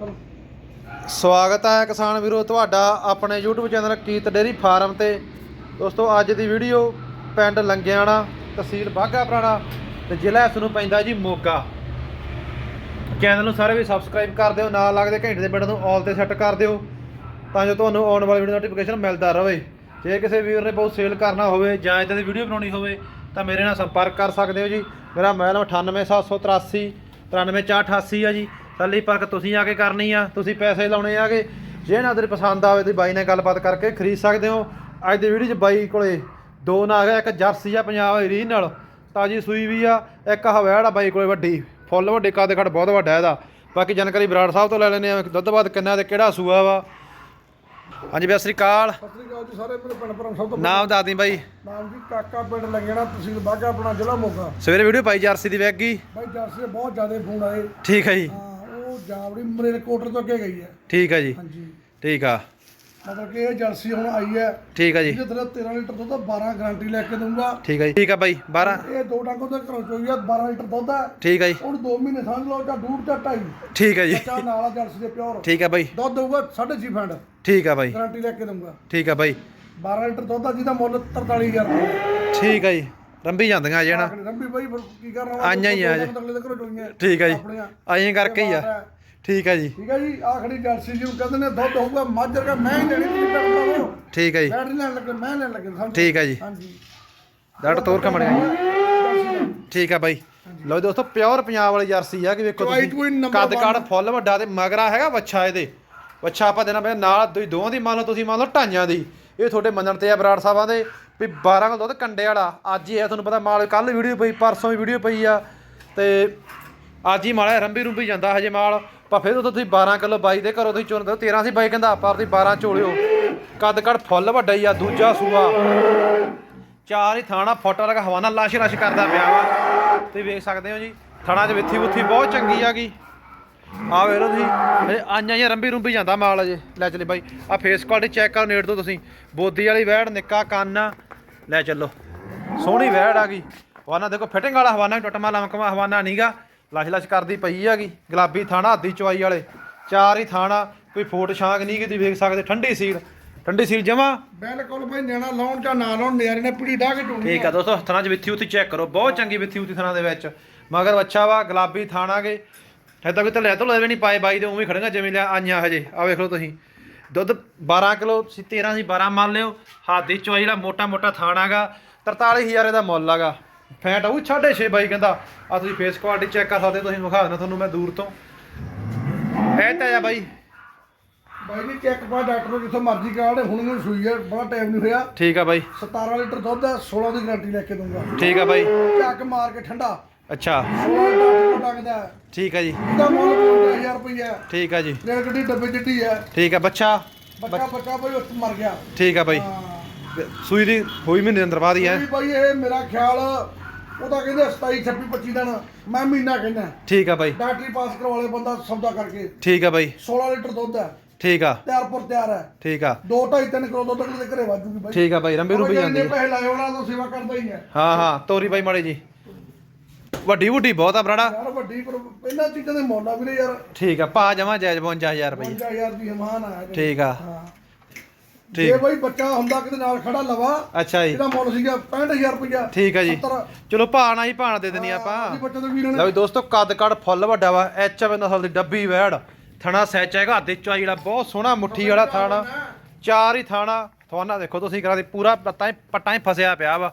ਸਵਾਗਤ ਹੈ ਕਿਸਾਨ ਵੀਰੋ, ਤੁਹਾਡਾ ਆਪਣੇ YouTube ਚੈਨਲ ਕੀਤ ਡੇਰੀ ਫਾਰਮ ਤੇ। ਦੋਸਤੋ, ਅੱਜ ਦੀ ਵੀਡੀਓ ਪਿੰਡ ਲੰਗਿਆਣਾ, ਤਹਿਸੀਲ ਬਾਘਾ ਪੁਰਾਣਾ ਤੇ ਜ਼ਿਲ੍ਹਾ ਇਸ ਨੂੰ ਪੈਂਦਾ ਜੀ ਮੋਗਾ। ਚੈਨਲ ਨੂੰ ਸਾਰੇ ਵੀ ਸਬਸਕ੍ਰਾਈਬ ਕਰ ਦਿਓ, ਨਾਲ ਲੱਗਦੇ ਘੰਟੇ ਦੇ ਬਟਨ ਨੂੰ ਆਲ ਤੇ ਸੈੱਟ ਕਰ ਦਿਓ, ਤਾਂ ਜੋ ਤੁਹਾਨੂੰ ਆਉਣ ਵਾਲੀ ਵੀਡੀਓ ਨੋਟੀਫਿਕੇਸ਼ਨ ਮਿਲਦਾ ਰਹੇ। ਜੇ ਕਿਸੇ ਵੀਰ ਨੇ ਬਹੁਤ ਸੇਲ ਕਰਨਾ ਹੋਵੇ ਜਾਂ ਇਦਾਂ ਦੀ ਵੀਡੀਓ ਬਣਾਉਣੀ ਹੋਵੇ, ਤਾਂ ਮੇਰੇ ਨਾਲ ਸੰਪਰਕ ਕਰ ਸਕਦੇ ਹੋ ਜੀ। ਮੇਰਾ ਮੋਬਾਈਲ 98783 93488 ਆ ਜੀ। ਤੱਲੀ ਪਰਖ ਤੁਸੀਂ ਆ ਕੇ ਕਰਨੀ ਆ ਤੁਸੀਂ ਪੈਸੇ ਲਾਉਣੇ ਆਗੇ। ਜੇ ਨਾ ਤੇਰੇ ਪਸੰਦ ਆਵੇ ਤੇ ਬਾਈ ਨਾਲ ਗੱਲਬਾਤ ਕਰਕੇ ਖਰੀਦ ਸਕਦੇ ਹੋ। ਅੱਜ ਦੀ ਵੀਡੀਓ 'ਚ ਬਾਈ ਕੋਲੇ ਦੋ ਨਾਗ ਆ ਇੱਕ ਜਰਸੀ ਆ ਪੰਜਾਬ ਰੀਜਨਲ ਤਾਜੀ ਸੂਈ ਵੀ ਆ ਇੱਕ ਹਵੈੜ ਆ ਬਾਈ ਕੋਲੇ ਵੱਡੀ। ਫੁੱਲ ਵੱਡੇ ਕੱਦ ਕੱਦ ਬਹੁਤ ਵੱਡਾ ਇਹਦਾ। ਬਾਕੀ ਜਾਣਕਾਰੀ ਬਰਾੜ ਸਾਹਿਬ ਤੋਂ ਲੈ ਲੈਣੇ ਆ ਦੁੱਧ ਬਾਅਦ ਕਿੰਨਾ ਤੇ ਕਿਹੜਾ ਸੂਆ ਵਾ? ਹਾਂਜੀ ਬਈ ਸ੍ਰੀ ਅਕਾਲ। ਸਤਿ ਸ੍ਰੀ ਅਕਾਲ ਜੀ ਸਾਰੇ ਮੇਰੇ ਪਿੰਡ ਪਰਮ ਸਭ ਤੋਂ ਨਾਮ ਦੱਸ ਦੀ ਬਾਈ। ਨਾਮ ਜੀ ਕਾਕਾ ਪਿੰਡ ਲੱਗਣਾ ਤਹਿਸੀਲ ਬਾਗਾ ਆਪਣਾ ਜ਼ਿਲ੍ਹਾ ਮੋਗਾ। ਸਵੇਰੇ ਵੀਡੀਓ ਪਾਈ ਜਰਸੀ ਦੀ ਵੈਗੀ ਬਾਈ ਜਰਸੀ ਬਹੁਤ ਜ਼ਿਆਦਾ ਫੋਨ ਆਏ। ਠੀਕ ਹੈ ਜੀ। ਜਾਵੜੀ ਮਰੇਲ ਕੋਟਰ ਤੋਂ ਅੱਗੇ ਗਈ ਹੈ ਠੀਕ ਹੈ ਜੀ ਹਾਂਜੀ ਠੀਕ ਆ ਮਤਲਬ ਕਿ ਇਹ ਜਰਸੀ ਹੁਣ ਆਈ ਹੈ ਠੀਕ ਹੈ ਜੀ ਇਹਦੇ ਤਰ੍ਹਾਂ 13 ਲੀਟਰ ਦੁੱਧ 12 ਗਾਰੰਟੀ ਲੈ ਕੇ ਦਊਂਗਾ ਠੀਕ ਹੈ ਜੀ ਠੀਕ ਆ ਬਾਈ 12 ਇਹ ਦੋ ਟਾਂਗੋਂ ਤੋਂ ਘਰੋਂ ਚੋਈ ਆ 12 ਲੀਟਰ ਦੁੱਧ ਹੈ ਠੀਕ ਹੈ ਜੀ ਹੁਣ 2 ਮਹੀਨੇ ਸਮਝ ਲਓ ਜਾਂ ਡੂਢ ਜਾਂ ਢਾਈ ਠੀਕ ਹੈ ਜੀ ਬੱਚਾ ਨਾਲ ਆ ਜਰਸੀ ਦੇ ਪਿਓਰ ਠੀਕ ਆ ਬਾਈ ਦੁੱਧ ਦਊਗਾ 6.5 ਫੰਡ ਠੀਕ ਆ ਬਾਈ ਗਾਰੰਟੀ ਲੈ ਕੇ ਦਊਂਗਾ ਠੀਕ ਆ ਬਾਈ 12 ਲੀਟਰ ਦੁੱਧ ਆ ਜਿਹਦਾ ਮੁੱਲ 43000 ਰੁਪਏ ਠੀਕ ਆ ਜੀ ਰੰਬੀ ਜਾਂਦੀਆਂ ਜੇ ਨਾ ਆਖਰੀ ਰੰਬੀ ਬਾਈ ਫਿਰ ਕੀ ਕਰਨਾ ਆਈਆਂ ਹੀ ਆ। ਅਗਲੇ ਦੇ ਘਰੋਂ ਚੋਈਆਂ ਠੀਕ ਆ ਜੀ ਆਪਣੀਆਂ ਆਈਂ ਕਰਕੇ ਹੀ ਆ ਠੀਕ ਆ ਜੀ। ਠੀਕ ਹੈ ਜੀ ਆਖਰੀ ਜਰਸੀ ਜੀ ਨੂੰ ਕਹਿੰਦੇ ਨੇ ਦੁੱਧ ਹੋਊਗਾ ਮੱਝ ਦਾ ਮੈਂ ਹੀ ਲੈਣੀ ਤੁਸੀਂ ਪੈਣ ਪਾਵੋ ਠੀਕ ਆ ਜੀ। ਬੈਠ ਲੈਣ ਲੱਗੇ ਮੈਂ ਲੈਣ ਲੱਗੇ ਸਮਝ ਠੀਕ ਆ ਜੀ। ਹਾਂਜੀ। ਡਾਕਟਰ ਤੋਰ ਕਮੜਿਆ। ਠੀਕ ਆ ਬਾਈ। ਲਓ ਜੀ ਦੋਸਤੋ ਪਿਓਰ ਪੰਜਾਬ ਵਾਲੀ ਜਰਸੀ ਆ ਕਿ ਵੇਖੋ ਤੁਸੀਂ। ਕੱਦ ਕਾੜ ਫੁੱਲ ਵੱਡਾ ਤੇ ਮਗਰਾ ਹੈਗਾ ਵੱਛਾ ਇਹਦੇ। ਵੱਛਾ ਆਪਾਂ ਦੇਣਾ ਪਿਆ ਨਾਲ ਤੁਸੀਂ ਦੋਵਾਂ ਦੀ ਮੰਨ ਲਓ ਤੁਸੀਂ ਮੰਨ ਲਓ ਢਾਈਆਂ ਦੀ। ਇਹ ਤੁਹਾਡੇ ਮੰਨਣ ਤੇ ਆ ਬਰਾੜ ਸਾਹਿਬਾਂ ਦੇ ਵੀ 12 ਕਿਲੋ ਦੁੱਧ ਕੰਡੇ ਵਾਲਾ। ਅੱਜ ਹੀ ਆ ਤੁਹਾਨੂੰ ਪਤਾ ਮਾਲ ਕੱਲ ਵੀਡੀਓ ਪਈ ਪਰਸੋਂ ਵੀ ਵੀਡੀਓ ਪਈ ਆ। ਤੇ ਅੱਜ ਹੀ ਮਾਲਾ ਰੰਬੀ ਰੁੰਬੀ ਜਾਂਦਾ ਹਜੇ ਮਾਲ। ਪਰ ਫਿਰ ਉਦੋਂ ਤੁਸੀਂ 12 ਕਿਲੋ ਬਾਈ ਦੇ ਘਰੋਂ ਤੁਸੀਂ ਚੁਣ ਦਿਓ 13 ਸੀ ਬਾਈ ਕਹਿੰਦਾ ਆਪਾਂ ਤੁਸੀਂ 12 ਚੋਲਿਓ ਕੱਦ ਕੱੜ ਫੁੱਲ ਵੱਡਾ ਹੀ ਆ, ਦੂਜਾ ਸੂਆ। ਚਾਰ ਹੀ ਥਾਣਾ ਫੋਟੋ ਲਗਾ, ਹਵਾਨਾ ਲਾਸ਼ ਰਸ਼ ਕਰਦਾ ਪਿਆ ਵਾ। ਤੁਸੀਂ ਵੇਖ ਸਕਦੇ ਹੋ ਜੀ, ਥਣਾ 'ਚ ਵਿੱਥੀ ਬੁੱਥੀ ਬਹੁਤ ਚੰਗੀ ਆਗੀ ਆ ਵੇਖ ਲਓ ਤੁਸੀਂ, ਹਜੇ ਆਈਆਂ ਜਾਂ ਰੰਬੀ ਰੁੰਬੀ ਜਾਂਦਾ ਮਾਲ ਅਜੇ ਲੈ ਚਲੇ ਬਾਈ ਆ ਫੇਸ ਕੁਆਲਿਟੀ ਚੈੱਕ ਕਰੋ ਨੇੜ ਤੋਂ ਤੁਸੀਂ। ਬੋਦੀ ਵਾਲੀ ਵੈੜ, ਨਿੱਕਾ ਕੰਨ ਲੈ ਚੱਲੋ, ਸੋਹਣੀ ਵੈੜ ਆ ਗਈ। ਹਵਾਨਾ ਦੇਖੋ ਫਿਟਿੰਗ ਵਾਲਾ ਹਵਾਨਾ ਵੀ ਟੁੱਟਮਾ ਲਮਕਮਾ ਹਵਾਨਾ ਨਹੀਂਗਾ ਲਸ਼ ਲਸ਼ ਕਰਦੀ ਪਈ ਹੈਗੀ। ਗੁਲਾਬੀ ਥਾਣਾ ਹੱਦੀ ਚਵਾਈ ਵਾਲੇ। ਚਾਰ ਹੀ ਥਾਣਾ ਕੋਈ ਫੋਟ ਛਾਂਗ ਨਹੀਂ ਕਿਤੇ ਵੇਖ ਸਕਦੇ ਠੰਡੀ ਸੀਲ। ਠੰਡੀ ਸੀਲ ਜਮਾ। ਬਿਲਕੁਲ ਭਾਈ ਨਿਆਣਾ ਲਾਉਣ ਜਾਂ ਨਾ ਲਾਉਣ ਨਿਆਰੇ ਨੇ ਪੀੜੀ ਢਾ ਕੇ ਠੀਕ ਆ ਦੋਸਤੋ ਥਣਾ 'ਚ ਵਿੱਥੀ ਉੱਥੀ ਚੈੱਕ ਕਰੋ। ਬਹੁਤ ਚੰਗੀ ਵਿੱਥੀ ਉੱਥੀ ਥਣਾ ਦੇ ਵਿੱਚ। ਮਗਰ ਅੱਛਾ ਵਾ ਗੁਲਾਬੀ ਥਾਣਾਗੇ ਹੈ ਤਾਂ ਕੋਈ ਤਲੇ ਤੋਂ ਵੀ ਨਹੀਂ ਪਾਏ ਬਾਈ ਦੇ ਉਵੇਂ ਖੜੀਆਂ ਜਿਵੇਂ ਲਿਆ ਆਈਆਂ ਹਜੇ। ਆ ਵੇਖ ਲਓ ਤੁਸੀਂ। ਦੁੱਧ 12 ਕਿਲੋ ਸੀ 13 ਸੀ 12 ਮੰਨ ਲਿਓ। ਹਾਦੀ ਚੋਈ ਜਿਹੜਾ ਮੋਟਾ ਮੋਟਾ ਥਾਣਾਗਾ 43000 ਇਹਦਾ ਮੁੱਲ ਹੈਗਾ ਫੈਟ ਉਹ 6.5 ਬਾਈ ਕਹਿੰਦਾ ਆ ਤੁਸੀਂ ਫੇਸ ਕੁਆਲਿਟੀ ਚੈੱਕ ਕਰ ਸਕਦੇ ਤੁਸੀਂ ਵਿਖਾ ਦੇਣਾ ਤੁਹਾਨੂੰ ਮੈਂ ਦੂਰ ਤੋਂ। ਇਹ ਤਾਂ ਆ ਬਾਈ। ਬਾਈ ਜੀ ਚੈੱਕ ਪਾ ਡਾਕਟਰ ਨੂੰ ਜਿੱਥੋਂ ਮਰਜ਼ੀ ਕਰਾ ਲੈ ਹੁਣ ਨੂੰ ਸੂਈ ਹੈ ਬੜਾ ਟਾਈਮ ਨਹੀਂ ਹੋਇਆ। ਠੀਕ ਆ ਬਾਈ। 17 ਲੀਟਰ ਦੁੱਧ ਹੈ 16 ਦੀ ਗਾਰੰਟੀ ਲੈ ਕੇ ਦਊਂਗਾ। ਠੀਕ ਆ ਬਾਈ। ਚੱਕ ਮਾਰ ਕੇ ਠੰਡਾ। ਅੱਛਾ। 16 ਲੀਟਰ ਲੱਗਦਾ ਠੀਕ ਆ ਜੀ। ਇਹਦਾ ਮੁੱਲ 50000 ਰੁਪਏ ਹੈ ਠੀਕ ਆ ਜੀ। ਰੇਲ ਗੱਡੀ ਡੱਬੇ ਜਿੱਡੀ ਹੈ ਠੀਕ ਆ ਬੱਚਾ। ਬੱਚਾ ਬੱਚਾ ਬਈ ਉੱਥੇ ਮਰ ਗਿਆ। ਠੀਕ ਆ ਬਾਈ। ਸੂਈ ਦੀ ਹੋਈ ਮਹੀਨੇ ਅੰਦਰ ਬਾਅਦ ਹੀ ਹੈ। ਵੀ ਬਾਈ ਇਹ ਮੇਰਾ ਖਿਆਲ ਉਹਦਾ ਕਹਿੰਦੇ 27 26 25 ਦਿਨ ਮੈਂ ਮਹੀਨਾ ਕਹਿੰਦਾ। ਠੀਕ ਆ ਬਾਈ। ਡਾਕਟਰੀ ਪਾਸ ਕਰਵਾ ਬੰਦਾ ਸੌਦਾ ਕਰਕੇ। ਠੀਕ ਆ ਬਾਈ। 16 ਲੀਟਰ ਦੁੱਧ ਹੈ। ਠੀਕ ਆ। ਤਿਆਰ ਪਰ ਤਿਆਰ ਹੈ। ਠੀਕ ਆ। 2 2.5 3 ਕਿਲੋ ਦੁੱਧ ਅਗਲੇ ਦੇ ਘਰੇ ਵਾਜੂਗੀ ਬਾਈ। ਠੀਕ ਆ ਬਾਈ ਰੰਬੀ ਰੁੰਬੀ ਜਾਂਦੀ। ਪੈਸੇ ਲਾਏ ਉਹਨਾਂ ਤੋਂ ਸੇਵਾ ਕਰਦਾ ਹੀ ਹੈ। ਹਾਂ ਹਾਂ ਤੋਰੀ ਬਾਈ ਮਾੜੀ ਜੀ। ਵੱਡੀ ਵੱਡੀ ਬਹੁਤ ਆ ਬਰਾੜਾ ਯਾਰ ਵੱਡੀ ਪਰ ਪਹਿਲਾਂ ਚੀਜ਼ਾਂ ਦੇ ਮੁੱਲ ਵੀਰੇ ਯਾਰ। ਠੀਕ ਆ ਪਾ ਜਮਾ ਜਾਇਜ਼ 55000 ਰੁਪਏ। 5000 ਦੀ ਹਮਾਨ ਆ। ਠੀਕ ਆ। ਹਾਂ। ਜੇ ਬਾਈ ਬੱਚਾ ਹੁੰਦਾ ਕਿਤੇ ਨਾਲ ਖੜਾ ਲਵਾ ਅੱਛਾ ਜੀ। ਇਹਦਾ ਮੁੱਲ ਸੀਗਾ 65000 ਰੁਪਇਆ ਠੀਕ ਆ ਜੀ। 70 ਚਲੋ ਭਾਣਾ ਹੀ ਭਾਣ ਦੇ ਦੇਣੀ ਆਪਾਂ। ਲਓ ਦੋਸਤੋ ਕੱਦ ਕੱਦ ਫੁੱਲ ਵੱਡਾ ਵਾ ਐਚ ਐਮ ਨਸਲ ਦੀ ਡੱਬੀ ਵੈੜ। ਥਣਾ ਸੈਚ ਹੈਗਾ ਹੱਥ ਚਾ ਜਿਹੜਾ ਬਹੁਤ ਸੋਹਣਾ ਮੁੱਠੀ ਵਾਲਾ ਥਾਣਾ। ਚਾਰ ਹੀ ਥਾਣਾ। ਥਵਾਨਾ ਦੇਖੋ ਤੁਸੀਂ ਕਰਾ ਦੇ ਪੂਰਾ ਪੱਤਾਂ ਹੀ ਪੱਟਾਂ ਹੀ ਫਸਿਆ ਪਿਆ ਵਾ।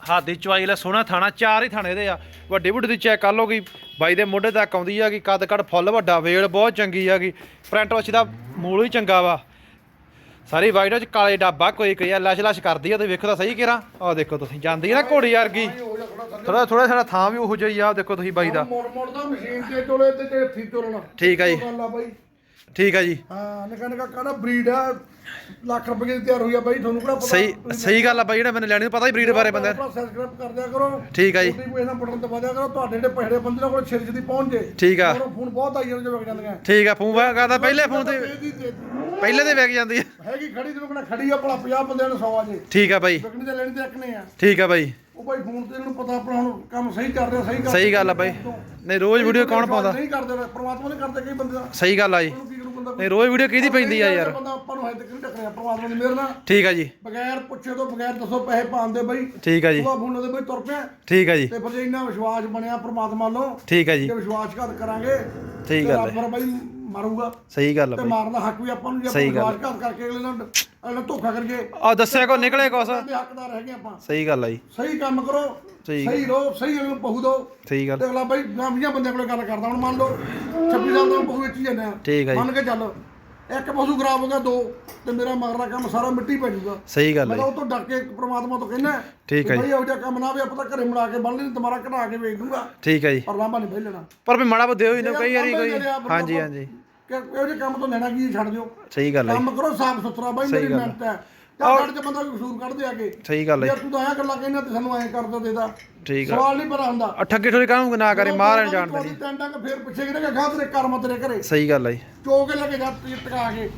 ਹੱਥ ਦੀ ਚਵਾਈ ਵਾਲਾ ਸੋਹਣਾ ਥਾਣਾ ਚਾਰ ਹੀ ਥਾਣੇ ਦੇ ਆ। ਵੱਡੀ ਵੱਡੀ ਦੀ ਚੈੱਕ ਕਰ ਲਓ ਕਿ ਬਾਈ ਦੇ ਮੋਢੇ ਤੱਕ ਆਉਂਦੀ ਆ ਕਿ ਕੱਦ ਕੱਦ ਫੁੱਲ ਵੱਡਾ ਵੇਲ ਬਹੁਤ ਚੰਗੀ ਆ ਕਿ ਪ੍ਰਿੰਟ ਵਿੱਚ ਦਾ ਮੂਲ ਹੀ ਚੰਗਾ ਵਾ। ਸਾਰੀ ਵਾਈਟ ਵਿੱਚ ਕਾਲੇ ਡੱਬਾ ਕੋਈ ਕੋਈ ਆ ਲਸ਼ ਲਸ਼ ਕਰਦੀ ਆ ਤੁਸੀਂ ਵੇਖੋ ਤਾਂ ਸਹੀ ਕਿਰਾ ਆਹ ਦੇਖੋ ਤੁਸੀਂ ਜਾਂਦੀ ਆ ਨਾ ਘੋੜੀ ਵਰਗੀ। ਥੋੜਾ ਥੋੜਾ ਸਾਡਾ ਥਾਂ ਵੀ ਉਹੋ ਜਿਹਾ ਆ ਦੇਖੋ ਤੁਸੀਂ ਬਾਈ ਦਾ। ਮੋੜ ਮੋੜ ਦਾ ਮਸ਼ੀਨ ਤੇ ਚੋਲੇ ਤੇ ਤੇ ਹੱਥੀ ਚੋਲਣਾ। ਠੀਕ ਆ ਜੀ। ਗੱਲ ਆ ਬਾਈ। ਠੀਕ ਆ ਜੀ। ਹਾਂ ਨਿਕਾ ਨਿਕਾ ਕਹਿੰਦਾ ਬਰੀਡ ਆ? ਲੱਖ ਰੁਪਏ ਦੀ ਤਿਆਰ ਹੋਈ ਆ ਬਾਈ ਤੁਹਾਨੂੰ ਕਿਹੜਾ ਪਤਾ? ਸਹੀ ਸਹੀ ਗੱਲ ਆ ਬਾਈ ਜਿਹੜਾ ਮੈਨੂੰ ਲੈਣੀ ਨੂੰ ਪਤਾ ਹੀ ਬਰੀਡ ਬਾਰੇ ਬੰਦੇ। ਆਪਣਾ ਸਬਸਕ੍ਰਾਈਬ ਕਰ ਦਿਆ ਕਰੋ। ਠੀਕ ਆ ਜੀ। ਛੋਟੀ ਕੋਈ ਨਾ ਬਟਨ ਦਬਾ ਦਿਆ ਕਰੋ ਤੁਹਾਡੇ ਜਿਹੜੇ ਪਹਿਲੇ ਬੰਦੇ ਕੋਲ ਛੇਤੀ ਛੇਤੀ ਪਹੁੰਚ ਜੇ। ਠੀਕ ਆ। ਫੋਨ ਬਹੁਤ ਆਈ ਜਾਂਦੇ ਵਗ ਠੀਕ ਆ ਫੋਨ ਕਰਦਾ ਪਹਿਲੇ ਫੋਨ ਤੇ ਤੇ ਪਹਿਲੇ ਤੇ ਵਿਕ ਜਾਂਦੀ ਆ। ਹੈਗੀ ਖੜੀ ਤੈਨੂੰ ਕਹਿੰਦਾ ਖੜੀ ਆ ਭਲਾ 50 ਬੰਦਿਆਂ ਨੂੰ 100 ਆ ਜੇ। ਠੀਕ ਆ ਬਾਈ। ਵਿਕਣੀ ਤੇ ਲੈਣੀ ਤੇ ਰੱਖਣੇ ਆ। ਠੀਕ ਆ ਬਾਈ। ਉਹ ਭਾਈ ਫੋਨ ਤੇ ਇਹਨਾਂ ਨੂੰ ਪਤਾ ਆਪਣਾ ਹੁਣ ਕੰਮ ਸਹੀ ਕਰ ਰਿਹਾ ਸਹੀ ਕਰ ਸਹੀ ਗੱਲ ਆ ਬਾਈ। ਨਹੀਂ ਰੋਜ਼ ਵੀਡੀਓ ਕੌਣ ਪਾਉਂਦਾ? ਨਹੀਂ ਕਰਦੇ ਪ੍ਰਮਾਤਮਾ ਨੇ ਕਰਦੇ ਕਈ ਬੰਦੇ ਦਾ। ਸਹੀ ਗੱਲ ਆ ਜੀ। ਉਹਨੂੰ ਕੀ ਕਰੂ ਬੰਦਾ ਨਹੀਂ ਰੋਜ਼ ਵੀਡੀਓ ਕਿਹਦੀ ਪੈਂਦੀ ਆ ਯਾਰ? ਬੰਦਾ ਆਪਾਂ ਨੂੰ ਹਜੇ ਤੱਕ ਨਹੀਂ ਟੱਕਰਿਆ ਪ੍ਰਮਾਤਮਾ ਦੀ ਮਿਹਰ ਨਾਲ। ਠੀਕ ਆ ਜੀ। ਬਗੈਰ ਪੁੱਛੇ ਤੋਂ ਬਗੈਰ ਦੱਸੋ ਪੈਸੇ ਪਾਉਂਦੇ ਬਈ। ਠੀਕ ਆ ਜੀ। ਉਹਦਾ ਫੋਨ ਦੇ ਬਈ ਤੁਰ ਪਿਆ। ਠੀਕ ਆ ਜੀ। ਤੇ ਫਿਰ ਇੰਨਾ ਵਿਸ਼ਵਾਸ ਬਣਿਆ ਪ੍ਰਮਾਤਮਾ ਵੱਲੋਂ ਠੀਕ ਆ ਜੀ। ਕਿ ਵਿਸ਼ਵਾਸਘਾਤ ਕਰਾਂਗੇ। ਠੀਕ ਗੱਲ ਰੱਬ ਫਿਰ ਬਈ ਮਾਰੂਗਾ। ਸਹੀ ਗੱਲ ਆ ਤੇ ਬਾਈ। ਮਾਰਨ ਦਾ ਹੱਕ ਵੀ ਆਪਾਂ ਨੂੰ ਜੇ ਆਪਾਂ ਸਹੀ ਗੱਲ। ਵਿਸ਼ਵਾਸਘਾਤ ਕਰਕੇ ਅਗਲੇ ਨਾਲ ਅਗਲੇ ਨਾਲ ਧੋਖਾ ਕਰਕੇ ਆ ਦੱਸਿਆ ਕੋ ਨਿਕਲੇ ਕੁਛ? ਦੇ ਹੱਕਦਾਰ ਹੈਗੇ ਆਪਾਂ। ਸਹੀ ਗੱਲ ਆ ਜੀ। ਸਹੀ ਕੰਮ ਕਰੋ ਸਹੀ ਸਹੀ ਰਹੋ ਸਹੀ ਅਗਲੇ ਨੂੰ ਪਹੂ ਦੋ ਸਹੀ ਗੱਲ। ਤੇ ਅਗਲਾ ਬਈ ਗਾਮੀਆਂ ਬੰਦਿਆਂ ਕੋਲੇ ਗੱਲ ਕਰਦਾ ਹੁਣ ਮੰਨ ਲਓ 26 ਸਾਲ ਦਾ ਪਹੂ ਵੇਚੀ ਜਾਂਦੇ ਆ। ਠੀਕ ਆ ਜੀ। ਮੰਨ ਕੇ ਚੱਲ ਇੱਕ ਪਸ਼ੂ ਖਰਾਬ ਹੋ ਗਿਆ ਦੋ ਤੇ ਮੇਰਾ ਮਗਰਾ ਕੰਮ ਸਾਰਾ ਮਿੱਟੀ ਪੈ ਜਾਊਗਾ। ਸਹੀ ਗੱਲ ਮੈਂ ਆ ਤਾਂ ਜੀ। ਉਹ ਤੋਂ ਡਰ ਕੇ ਪ੍ਰਮਾਤਮਾ ਤੋਂ ਕਹਿੰਦਾ ਠੀਕ ਆ ਜੀ। ਬਈ ਇਹੋ ਜਿਹਾ ਕੰਮ ਨਾ ਵੀ ਆਪਾਂ ਤਾਂ ਘਰੇ ਬਣਾ ਕੇ ਬੰਨ ਲਈ ਤੁਹਾਡਾ ਕਢਾ ਕੇ ਵੇਚ ਦੂੰਗਾ ਠੀਕ ਆ ਜੀ। ਪਰ ਲਾਂਭਾ ਨਹੀਂ ਬਈ ਲੈਣਾ। ਪਰ ਵੀ ਮਾੜਾ ਬੋ ਦਿਓ ਹੀ ਨਾ ਕਈ ਵਾਰੀ ਹੀ ਕੋਈ ਹਾਂਜੀ। ਹਾਂਜੀ। ਕਿ ਇਹੋ ਜਿਹੇ ਕੰਮ ਤੋਂ ਲੈਣਾ ਕੀ ਛੱਡ ਦਿਓ। ਸਹੀ ਗੱਲ ਆ ਜੀ। ਕੰਮ ਕਰੋ ਸਾਫ਼ ਸੁਥਰਾ ਬਾਈ ਮੇਰੀ ਮਿਹਨਤ ਹੈ। ਜਾਂ ਸਾਡੇ ਚ ਬੰਦਾ ਕੋਈ ਕਸੂਰ ਕੱਢ ਦੇ ਆਗੇ ਸਹੀ ਗੱਲ ਆ ਯਾਰ ਤੂੰ ਤਾਂ ਆਇਆ ਗੱਲਾਂ ਕਹਿੰਦਾ ਤੇ ਸਾਨੂੰ ਐਂ ਕਰਦਾ ਦੇਦਾ ਠੀਕ ਆ। ਸਵਾਲ ਨਹੀਂ ਪਤਾ ਹੁੰਦਾ। ਆ ਠੱਗੀ ਠੋਰੀ ਕਾਹਨੂੰ ਨਾ ਕਰੇ ਮਾਰਨ ਜਾਣਦਾ ਨਹੀਂ ਟੈਂਟਾਂ ਕੇ ਫੇਰ ਪਿੱਛੇ ਕਿਹਨੇ ਗਾਂ ਤੇਰੇ ਕਰਮ ਤੇਰੇ ਘਰੇ? ਸਹੀ ਗੱਲ ਆ ਜੀ। ਚੋਕ ਕੇ ਲੱਗੇ ਜਾ ਟਕਾ ਕੇ।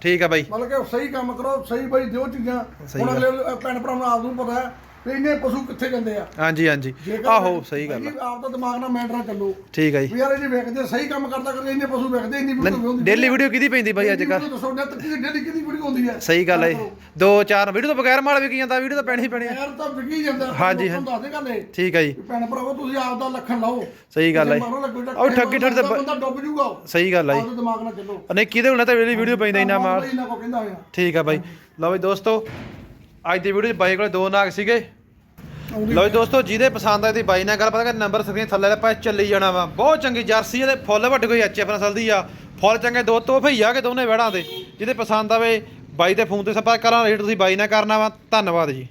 ਠੀਕ ਆ ਬਾਈ। ਮਤਲਬ ਕਿ ਸਹੀ ਕੰਮ ਕਰੋ ਸਹੀ ਬਈ ਦਿਓ ਚੀਜ਼ਾਂ। ਹੁਣ ਅਗਲੇ ਭੈਣ ਭਰਾ ਨੂੰ ਆਪ ਨੂੰ ਪਤਾ ਹੈ ਵੀ ਇੰਨੇ ਪਸ਼ੂ ਕਿੱਥੇ ਜਾਂਦੇ ਆ? ਹਾਂਜੀ ਹਾਂਜੀ। ਜੇਕਰ ਆਹੋ ਸਹੀ ਗੱਲ ਆ। ਆਪ ਦਾ ਦਿਮਾਗ ਨਾਲ ਮੈਂਟਰਾ ਚੱਲੋ। ਠੀਕ ਆ ਜੀ। ਵੀ ਯਾਰ ਇਹ ਜੇ ਵੇਖਦੇ ਸਹੀ ਕੰਮ ਕਰਦਾ ਕਰਕੇ ਇੰਨੇ ਪਸ਼ੂ ਵੇਖਦੇ ਇੰਨੀ ਵੀਡੀਓ ਹੁੰਦੀ ਡੇਲੀ ਵੀਡੀਓ ਕਿਹਦੀ ਪੈਂਦੀ ਬਾਈ ਅੱਜ ਕੱਲ ਦੱਸੋ ਨੈਟ ਕੀ ਡੇਲੀ ਕਿਹਦੀ ਵੀਡੀਓ ਹੁੰਦੀ ਹੈ ਸਹੀ ਗੱਲ ਹੈ ਦੋ ਚਾਰ ਵੀਡੀਓ ਤੋਂ ਬਗੈਰ ਮਾਲ ਵਿਕ ਜਾਂਦਾ ਵੀਡੀਓ ਤਾਂ ਪੈਣੀ ਹੀ ਪੈਣੀ ਆ। ਯਾਰ ਤਾਂ ਵਿਕੀ ਜਾਂਦਾ। ਹਾਂਜੀ, ਤੁਹਾਨੂੰ ਦੱਸ ਦੇ ਗੱਲ ਇਹ। ਠੀਕ ਆ ਜੀ। ਵੀ ਭੈਣ ਭਰਾਵੋ ਤੁਸੀਂ ਆਪ ਦਾ ਲੱਖਣ ਲਾਓ। ਸਹੀ ਗੱਲ ਹੈ ਜਿਹੜਾ ਉਹ ਠੱਗੀ ਠੱਗੀ ਤਾਂ ਬ- ਬੰਦਾ ਡੁੱਬ ਜੂਗਾ। ਉਹ। ਸਹੀ ਗੱਲ ਆ ਜੀ। ਆਪਦੇ ਦਿਮਾਗ ਨਾਲ ਚੱਲੋ। ਨਹੀਂ ਕਿਹਦੇ ਹੁਣੇ ਤਾਂ ਡੇਲੀ ਵੀਡੀਓ ਪੈਂਦਾ ਇੰਨਾ ਮਾਲ। ਇੰਨਾ ਕੋ ਕਹਿੰਦਾ ਹੋਇਆ। ਠੀਕ ਆ ਬਾਈ। ਲਓ ਬਈ ਦੋਸਤੋ ਅੱਜ ਦੀ ਵੀਡੀਓ 'ਚ ਬਾਈ ਕੋਲੇ ਦੋ ਨਾਗ ਸੀਗੇ। ਲਓ ਜੀ ਦੋਸਤੋ ਜਿਹਦੇ ਪਸੰਦ ਆਈ ਤੇ ਬਾਈ ਨਾਲ ਗੱਲ ਪਤਾ ਕਿ ਨੰਬਰ ਸਕਰੀਨ ਥੱਲੇ ਵਾਲੇ ਪਾਸੇ ਚੱਲੀ ਜਾਣਾ ਵਾ। ਬਹੁਤ ਚੰਗੀ ਜਰਸੀ ਇਹਦੇ ਫੁੱਲ ਵੱਡ ਕੋਈ ਐਚਐਫ ਨਸਲ ਦੀ ਆ। ਫੁੱਲ ਚੰਗੇ ਦੋ ਤੋਹਫੇ ਹੀ ਆ ਕਿ ਦੋਨੇ ਵੜਾਂ ਦੇ। ਜਿਹਦੇ ਪਸੰਦ ਆਵੇ ਬਾਈ ਦੇ ਫੋਨ ਤੇ ਸੰਪਰਕ ਕਰਾਂ ਰੇਟ ਤੁਸੀਂ ਬਾਈ ਨਾਲ ਕਰਨਾ ਵਾ। ਧੰਨਵਾਦ ਜੀ।